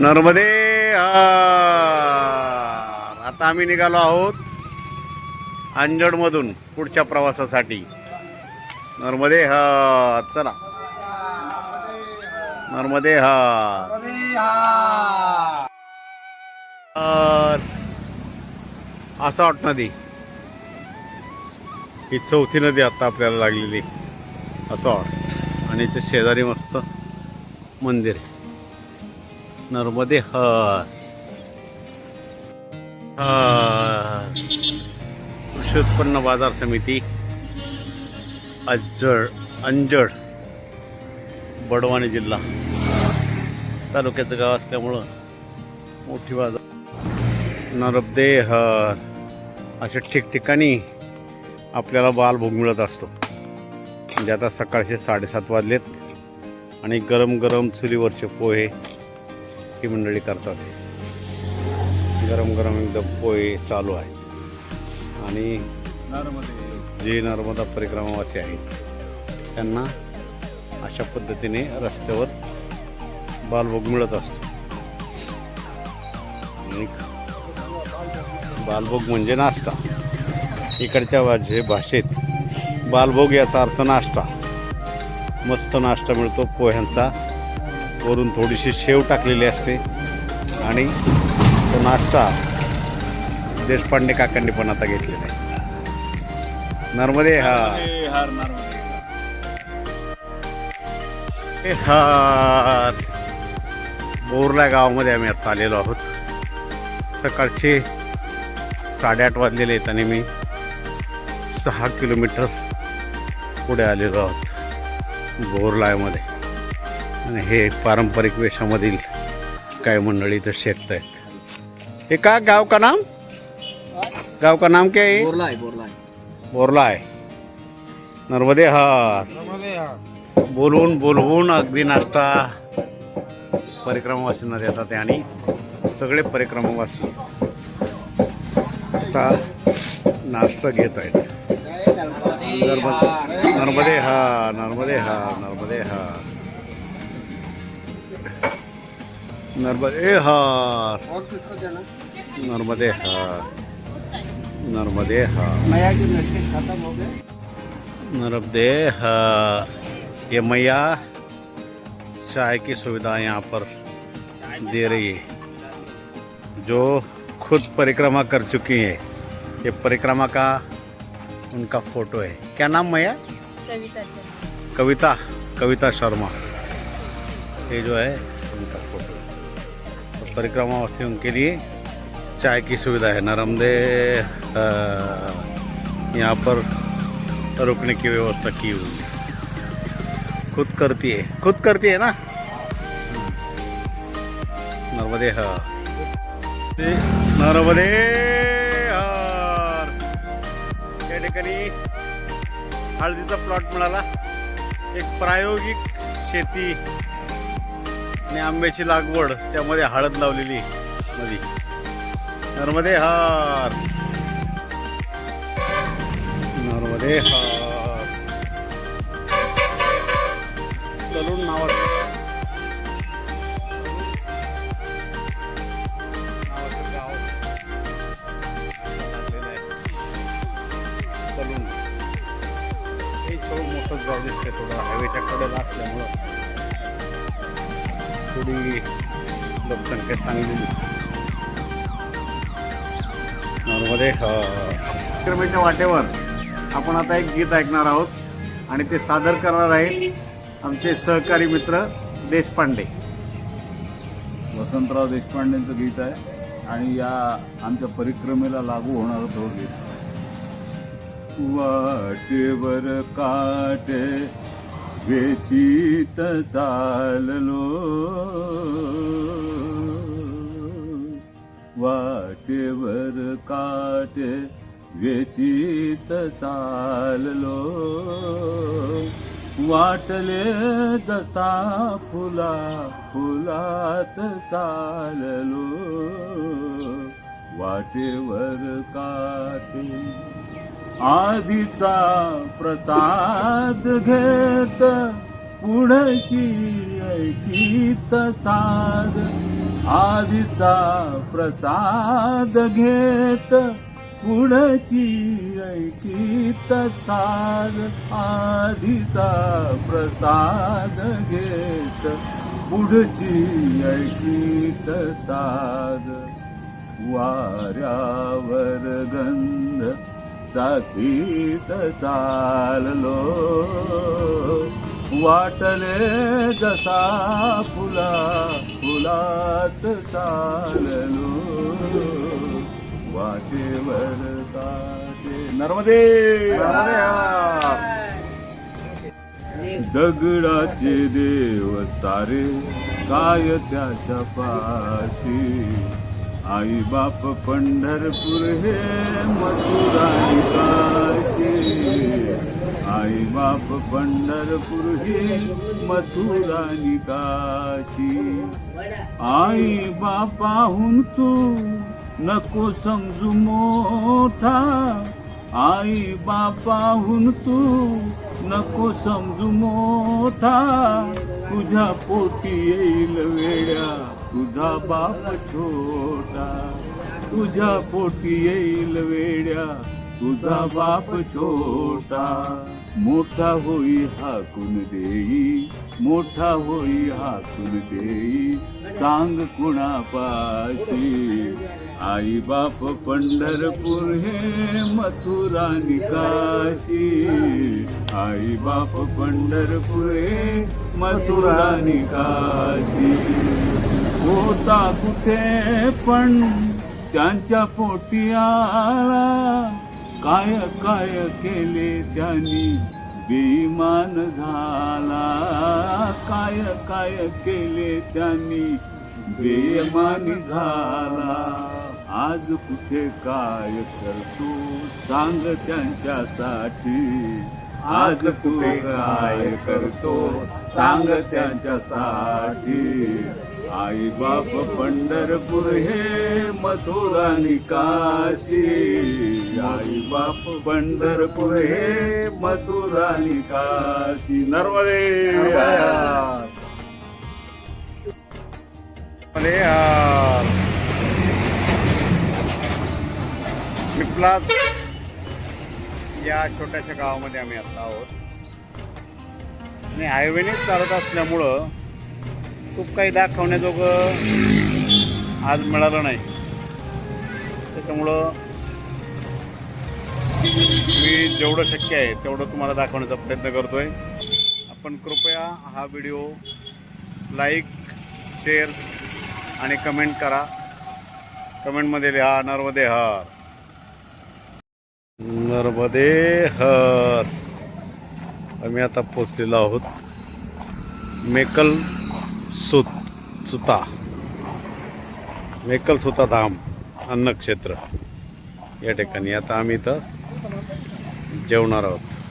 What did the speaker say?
नर्मदे आता आम्ही निघालो आहोत अंजडमधून पुढच्या प्रवासासाठी. नर्मदे ह. चला. नर्मदे हा. असं वाट नदी ही चौथी नदी आता आपल्याला लागलेली. आसावट आणि इथे शेजारी मस्त मंदिर आहे. नर्मदे हर. हर. कृषी उत्पन्न बाजार समिती अज्जड अंजड बडवाणी जिल्हा. तालुक्याचं गाव असल्यामुळं मोठी बाजार. नर्मदे हर. अशा ठिकठिकाणी आपल्याला बालभोग मिळत असतो. म्हणजे आता सकाळचे साडेसात वाजलेत आणि गरम गरम चुलीवरचे पोहे ही मंडळी करतात. गरम गरम एकदम पोहे चालू आहे आणि जे नर्मदा परिक्रमावासी आहेत त्यांना अशा पद्धतीने रस्त्यावर बालभोग मिळत असतो. आणि बालभोग म्हणजे नाश्ता. इकडच्या भाषे भाषेत बालभोग याचा अर्थ नाश्ता. मस्त नाश्ता मिळतो पोह्यांचा वरून थोडीशी शेव टाकलेली असते. आणि तो नाश्ता देशपांडे काकांनी पण आता घेतलेला आहे. नर्मदे हा. हे हार बोरला गावामध्ये आम्ही आता आलेलो आहोत. सकाळचे साडेआठ वाजलेले आहेत आणि मी सहा किलोमीटर पुढे आलेलो आहोत बोरलायमध्ये आणि हे पारंपरिक वेशामधील काही मंडळी इथं शेकत आहेत हे का गाव का नाम? गाव का नाम क्या? है बोरला आहे बोरला आहे बोरला आहे नर्मदे हार बोलवून बोलवून अगदी नाश्ता परिक्रमावासींना देतात आणि सगळे परिक्रमावासी आता नाश्ता घेत आहेत. नर्मद नर्मदे हा नर्मदे हा नर्मदे हा नर्मदे हार। नर्मदे हार। नर्मदे हार। नया की नशे खत्म हो गए। नर्मदे हार। ये मैया चाय की सुविधा यहाँ पर दे रही है। जो खुद परिक्रमा कर चुकी है। ये परिक्रमा का उनका फ़ोटो है। क्या नाम मैया? कविता कविता कविता शर्मा। ये जो है है तो उनके लिए चाय की सुविधा है नरमदे यहाँ पर रुकने की व्यवस्था की हुई है खुद करती है खुद करती है ना? नर्मदे ते नर्मदे हार त्या ठिकाणी हळदीचा प्लॉट मिळाला. एक प्रायोगिक शेती आणि आंब्याची लागवड त्यामध्ये हळद लावलेली नदी. नर्मदे हार. नर्मदे हार. तरुण नावाचं. नावाचं हे थोडं मोठंच गाव दिसते थोडं. हायवेच्या कडेला असल्यामुळं. थोडी लोकसंख्या चांगली दिसते. नॉर्मदे विक्रमेच्या वाटेवर आपण आता एक गीत ऐकणार आहोत आणि ते सादर करणार आहेत आमचे सहकारी मित्र देशपांडे. वसंतराव देशपांडेंचं गीत आहे आणि या आमच्या परिक्रमेला लागू होणारं तो गीत. वाटेवर काट वेचित चाललो. वाटेवर काट वेचित चाललो. वाटले जसा फुला फुलात चाललो. वाटेवर काटे. आधीचा प्रसाद घेत पुढची ऐकीत साध आधीचा प्रसाद घेत पुढची ऐकीत साध आधीचा प्रसाद घेत पुढची ऐकीत साध वाऱ्यावर गंध साथीत चाललो. वाटले जसा फुला फुलात चाललो. वाटेवर काटे नर्मदे! दगडाचे देव सारे काय त्याच्या पाशी? आई बाप पंढरपूर हे मथुराई काशी. आई बाप पंढरपूर हे मथुरा काशी. आई बापाहून तू नको समजू मोठा. आई बापाहून तू नको समजू मोठा. तुझ्या पोटी येईल वेड्या. तुझा बाप छोटा तुझ्या पोटी येईल वेड्या तुझा बाप छोटा. मोठा होई हाकून देई मोठा होई हाकून देई. सांग कुणापाशी आई बाप पंढरपूर हे मथुरा निकाशी आई बाप पंढरपूर हे मथुरा निकाशी होता कुठे पण त्यांच्या पोटी आला काय काय केले त्यांनी? बेईमान झाला. काय काय केले त्यांनी? बेईमानी झाला. आज कुठे काय करतो सांग त्यांच्यासाठी. आज कुठे काय करतो सांग त्यांच्यासाठी. आई बाप पंढरपूर हे मथुरा निकाशी. आई बाप पंढरपूर हे मथुरा निकाशी. नर्मदे. अरे यार. या छोट्याशा गावामध्ये आम्ही आता आहोत. आणि हायवेनेच चालत असल्यामुळं खूप काही दाखवण्याजोगं आज मिळालं नाही. त्याच्यामुळं मी जेवढं शक्य आहे तेवढं तुम्हाला दाखवण्याचा प्रयत्न करतो आहे आपण कृपया हा व्हिडिओ लाईक शेअर आणि कमेंट करा. कमेंटमध्ये लिहा नर्मदे हर. नर्मदे हर. आम्ही आता पोचलेलो आहोत मेकल सुत सुता. मेकल सुता धाम अन्नक्षेत्र. या ठिकाणी. आता आम्ही इथं जेवणार आहोत.